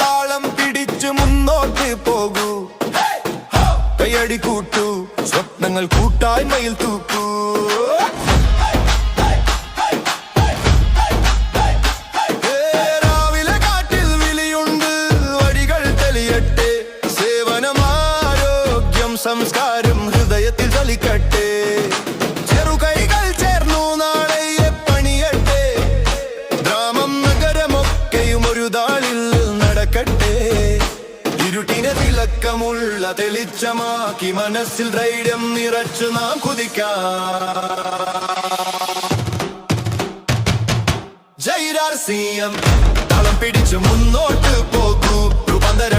താളം മുന്നോട്ട് പോകൂ. സ്വപ്നങ്ങൾ കൂട്ടായ്മയിൽ തൂക്കൂ. രാവിലെ കാട്ടിൽ വിളിയുണ്ട് വഴികൾ തെളിയട്ടെ. സേവനം ആരോഗ്യം സംസ്കാരം ഹൃദയത്തിൽ തിളക്കമുള്ള തെളിച്ചമാക്കി മനസ്സിൽ ധൈര്യം നിറച്ചു നാം കുതിക്കാം. ജൈരാർ സി എം. തളം പിടിച്ചു മുന്നോട്ട് പോകൂ. രൂപാന്തരണ